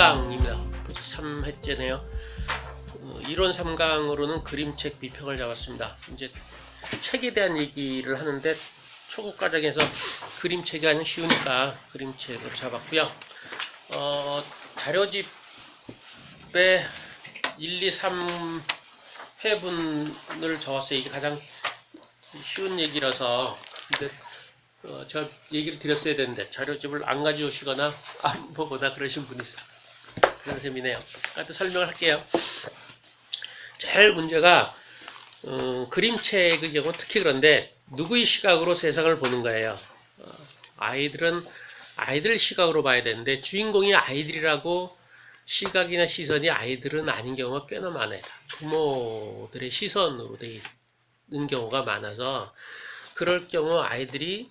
3강입니다. 벌써 3회째네요. 어, 이론 3강으로는 그림책 비평을 잡았습니다. 이제 책에 대한 얘기를 하는데 초급 과정에서 그림책이 아니면 쉬우니까 그림책을 잡았고요. 어, 자료집에 1, 2, 3 회분을 적었어요. 이게 가장 쉬운 얘기라서 근데 어, 제가 얘기를 드렸어야 되는데 자료집을 안 가져오시거나 안 보거나 그러신 분이 있어요. 그런 셈이네요. 하여튼 설명을 할게요. 제일 문제가 어, 그림책의 경우 특히 그런데 누구의 시각으로 세상을 보는 거예요. 어, 아이들은 아이들 시각으로 봐야 되는데 주인공이 아이들이라고 시각이나 시선이 아이들은 아닌 경우가 꽤나 많아요. 부모들의 시선으로 돼 있는 경우가 많아서 그럴 경우 아이들이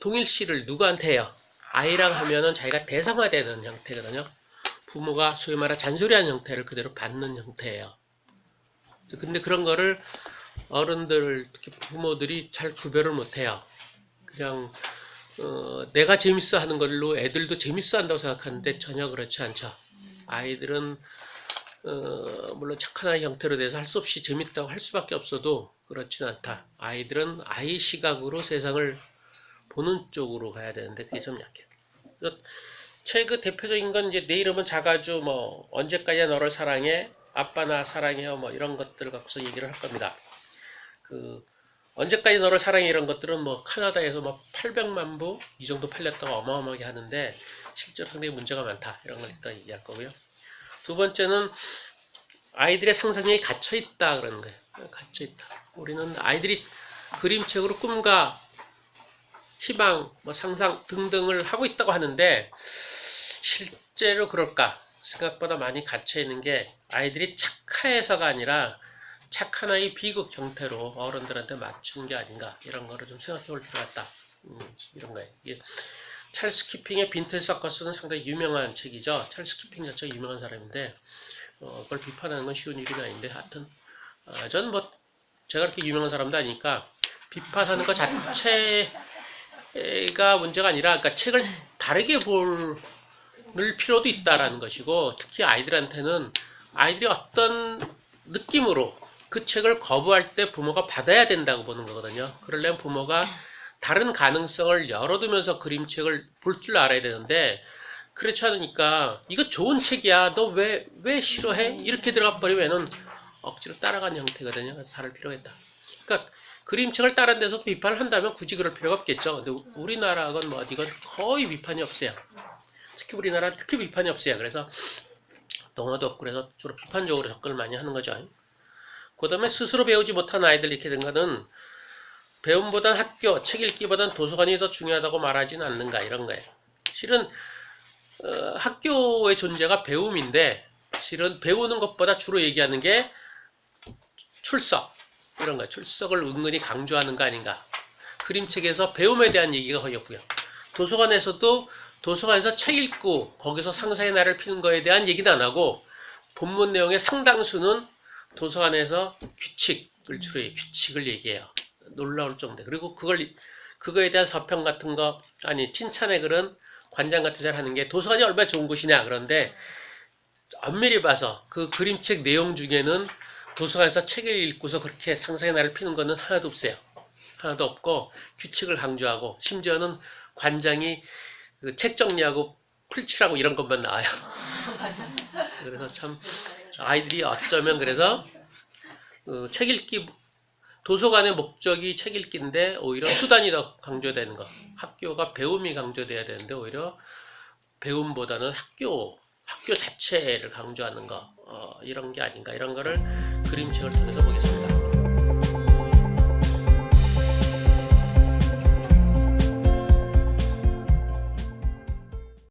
동일시를 누구한테 해요? 아이랑 하면은 자기가 대상화되는 형태거든요. 부모가 소위 말해 잔소리하는 형태를 그대로 받는 형태예요. 근데 그런 거를 어른들 특히 부모들이 잘 구별을 못해요. 그냥 어, 내가 재밌어 하는 걸로 애들도 재밌어 한다고 생각하는데 전혀 그렇지 않죠. 아이들은 어, 물론 착한 아이 형태로 돼서 할 수 없이 재밌다고 할 수밖에 없어도 그렇지는 않다. 아이들은 아이 시각으로 세상을 보는 쪽으로 가야 되는데 그게 좀 약해요. 책의 대표적인 건 이제 내 이름은 자가주 뭐 언제까지야 너를 사랑해 아빠 나 사랑해요 뭐 이런 것들 갖고서 얘기를 할 겁니다. 그 언제까지 너를 사랑해 이런 것들은 뭐 카나다에서 뭐 800만 부 이 정도 팔렸다고 어마어마하게 하는데 실제로 상당히 문제가 많다 이런 걸 일단 얘기할 거고요. 두 번째는 아이들의 상상력이 갇혀 있다 그러는 거예요. 갇혀 있다. 우리는 아이들이 그림책으로 꿈과 희망, 뭐 상상 등등을 하고 있다고 하는데 실제로 그럴까? 생각보다 많이 갇혀 있는 게 아이들이 착해서가 아니라 착한 아이 비극 형태로 어른들한테 맞춘 게 아닌가 이런 거를 좀 생각해 볼 필요가 있다. 음, 이런 거예요. 이게 찰스 키핑의 빈트 서커스는 상당히 유명한 책이죠. 찰스 키핑 자체가 유명한 사람인데 어, 그걸 비판하는 건 쉬운 일은 아닌데 하여튼 어, 저는 뭐 제가 그렇게 유명한 사람도 아니니까 비판하는 것 자체 가 문제가 아니라 그러니까 책을 다르게 볼 필요도 있다라는 것이고 특히 아이들한테는 아이들이 어떤 느낌으로 그 책을 거부할 때 부모가 받아야 된다고 보는 거거든요. 그러려면 부모가 다른 가능성을 열어두면서 그림책을 볼 줄 알아야 되는데 그렇지 않으니까 이거 좋은 책이야 너 왜왜 싫어해 이렇게 들어가 버리면은 억지로 따라가는 형태거든요. 다를 필요가 있다. 그러니까 그림책을 다른 데서 비판을 한다면 굳이 그럴 필요가 없겠죠. 근데 우리나라건 뭐 어디건 거의 비판이 없어요. 특히 우리나라 특히 비판이 없어요. 그래서 동화도 없고 그래서 주로 비판적으로 접근을 많이 하는 거죠. 그 다음에 스스로 배우지 못한 아이들 이렇게 된 거는 배움보단 학교, 책 읽기보단 도서관이 더 중요하다고 말하지는 않는가 이런 거예요. 실은 어, 학교의 존재가 배움인데 실은 배우는 것보다 주로 얘기하는 게 출석 이런 거예요. 출석을 은근히 강조하는 거 아닌가. 그림책에서 배움에 대한 얘기가 거의 없고요. 도서관에서도 도서관에서 책 읽고 거기서 상상의 날을 피는 거에 대한 얘기는 안 하고 본문 내용의 상당수는 도서관에서 규칙을 주로 얘기- 규칙을 얘기해요. 놀라울 정도. 그리고 그걸 그거에 대한 서평 같은 거 아니 칭찬의 글은 관장 같은 잘 하는 게 도서관이 얼마나 좋은 곳이냐 그런데 엄밀히 봐서 그 그림책 내용 중에는 도서관에서 책을 읽고서 그렇게 상상의 날을 피는 거는 하나도 없어요. 하나도 없고 규칙을 강조하고 심지어는 관장이 그책 정리하고 풀칠하고 이런 것만 나와요. 그래서 참 아이들이 어쩌면 그래서 어, 책 읽기 도서관의 목적이 책 읽기인데 오히려 수단이 더 강조되는 거. 학교가 배움이 강조돼야 되는데 오히려 배움보다는 학교 학교 자체를 강조하는 거 어, 이런 게 아닌가 이런 거를 그림책을 통해서 보겠습니다.